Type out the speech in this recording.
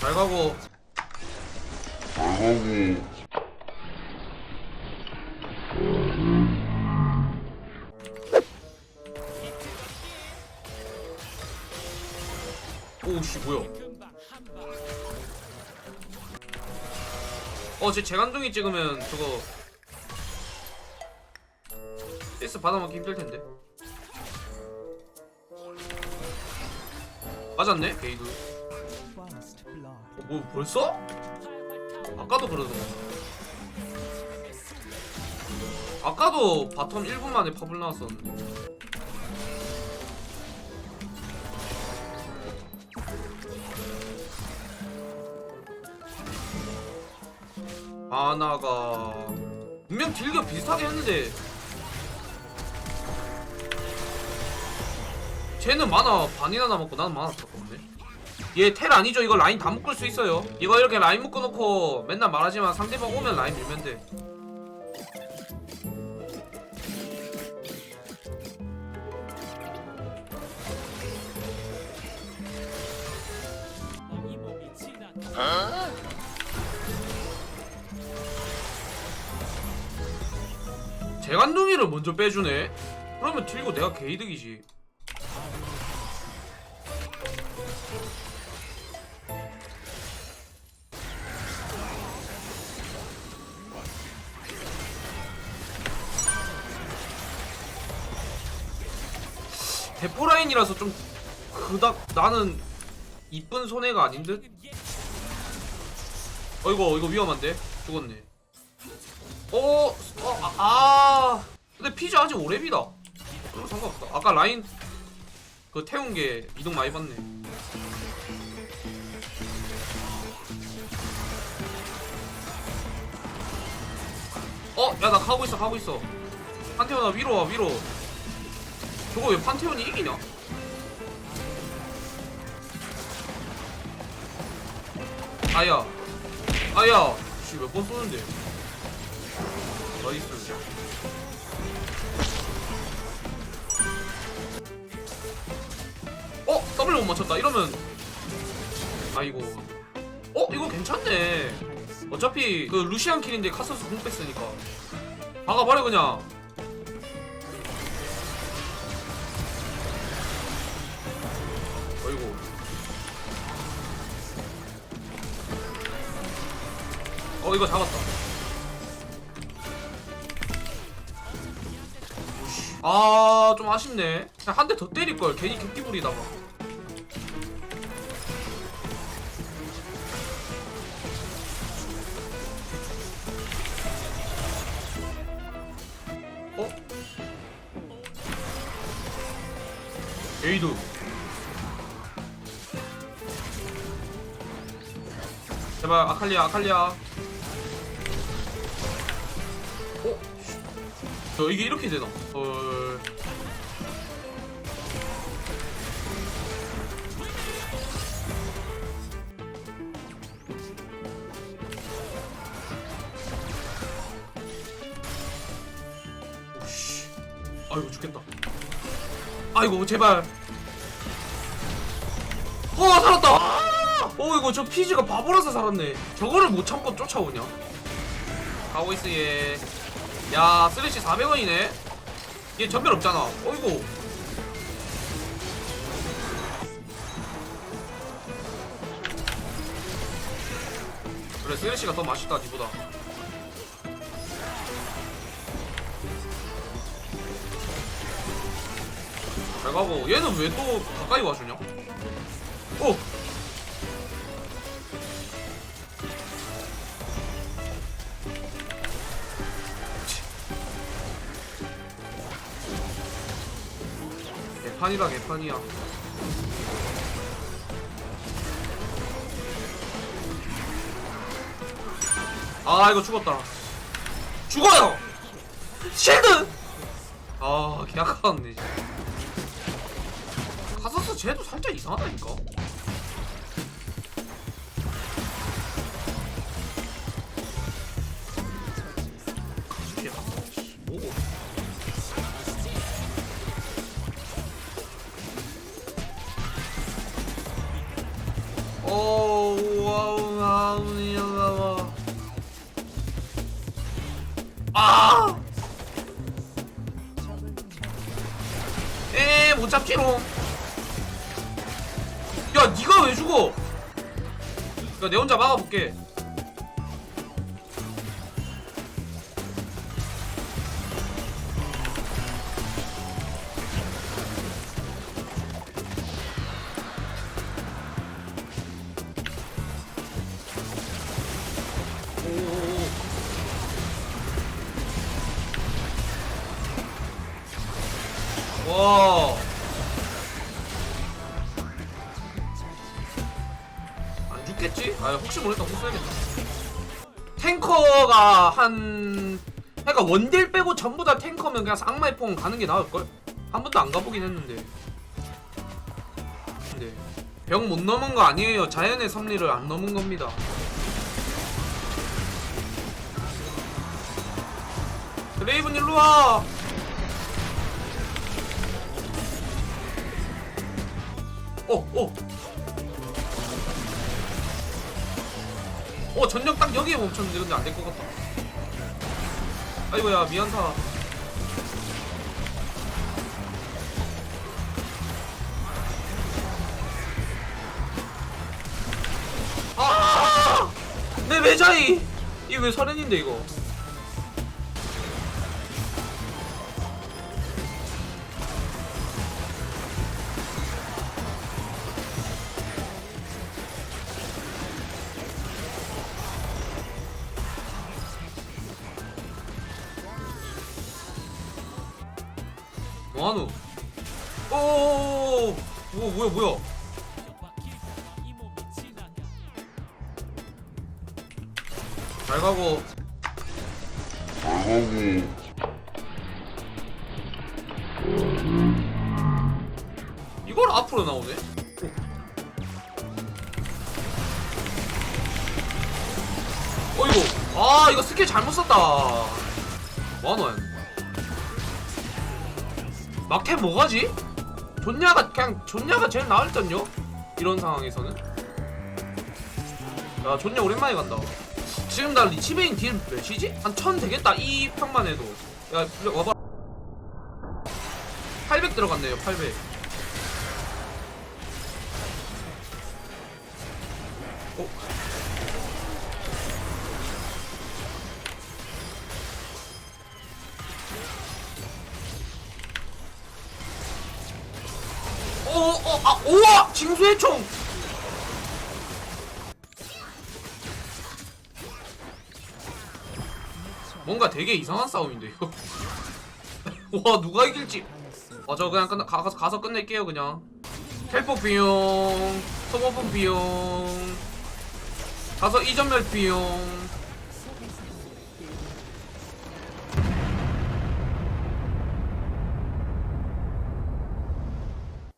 잘 가고. 오씨 뭐야? 어제 재간둥이 찍으면 저거 S 받아먹기 힘들텐데. 맞았네 게이드 뭐 벌써? 아까도 그러더만 아까도 바텀 1분 만에 팝을 나왔었는데. 아나가 분명 딜겨 비슷하게 했는데. 쟤는 만화 반이나 남았고 나는 만화 다 없네 얘 텔 아니죠? 이거 라인 다 묶을 수 있어요. 이거 이렇게 라인 묶어놓고 맨날 말하지만 상대방 오면 라인 밀면 돼. 재간둥이를 먼저 빼주네? 그러면 들고 내가 개이득이지. 대포 라인이라서 좀 그닥 나는 이쁜 손해가 아닌 듯? 어 이거 이거 위험한데? 죽었네 어, 어 아, 아 근데 피즈 아직 오래비다 그럼 상관없다 아까 라인 그 태운 게 이동 많이 받네 어? 야 나 가고 있어 가고 있어 판테오나 위로 와 위로 저거 왜 판테온이 이기냐? 아야. 아야. 씨몇 번 쏘는데? 나이스. 어? 더블 못 맞췄다. 이러면. 아이고. 어? 이거 괜찮네. 어차피 그 루시안 킬인데 카서스 공 뺐으니까. 박아버려 그냥 어 이거 잡았다. 아 좀 아쉽네. 한 대 더 때릴걸. 괜히 객기 부리다가. 어? 에이드. 제발 아칼리아 아칼리아 저 이게 이렇게 되나? 헐. 아이고 죽겠다. 아이고 제발. 어 살았다. 아! 어 이거 저 피지가 바보라서 살았네. 저거를 못 참고 쫓아오냐? 가고 있어 얘 야 쓰레쉬 400원이네. 얘 전멸 없잖아. 어이구. 그래 쓰레쉬가 더 맛있다 니보다. 잘 가고. 얘는 왜 또 가까이 와주냐? 어 개판이다 개판이야. 아 이거 죽었다. 죽어요! 실드! 아 개아까웠네 카사스 쟤도 살짝 이상하다니까 아 에, 못 잡지롱. 야, 니가 왜 죽어? 야, 내 혼자 막아볼게. 오. 와. 안 죽겠지? 아 혹시 모르니까 못 써야겠다. 탱커가 한 그러니까 원딜 빼고 전부 다 탱커면 그냥 뽕 가는 게 나을 걸? 한 번도 안 가보긴 했는데. 근데 병 못 넘은 거 아니에요. 자연의 섭리를 안 넘은 겁니다. 레이븐 일로 와. 어, 어. 어, 전력 딱 여기에 멈췄는데 근데 안 될 것 같다. 아이고야, 미안사. 아! 내 매자이! 이거 왜 서른인데 이거? 뭐하노? 오, 뭐 뭐야 뭐야? 잘 가고. 이걸 앞으로 나오네? 어이구, 아 이거 스킬 잘못 썼다. 뭐하노? 막템 뭐가지? 존냐가 그냥 존냐가 제일 나을 듯요? 이런 상황에서는 야 존냐 오랜만에 간다 지금 나 리치베인 딜 몇이지? 한1000 되겠다 이 평만 해도 야 와봐 800 들어갔네요 800 아, 우와! 징수의 총! 뭔가 되게 이상한 싸움인데, 이거. 와, 누가 이길지. 어, 저 그냥 끝나, 가, 가서, 끝낼게요, 그냥. 텔포 비용, 소모품 비용, 가서 이전멸 비용.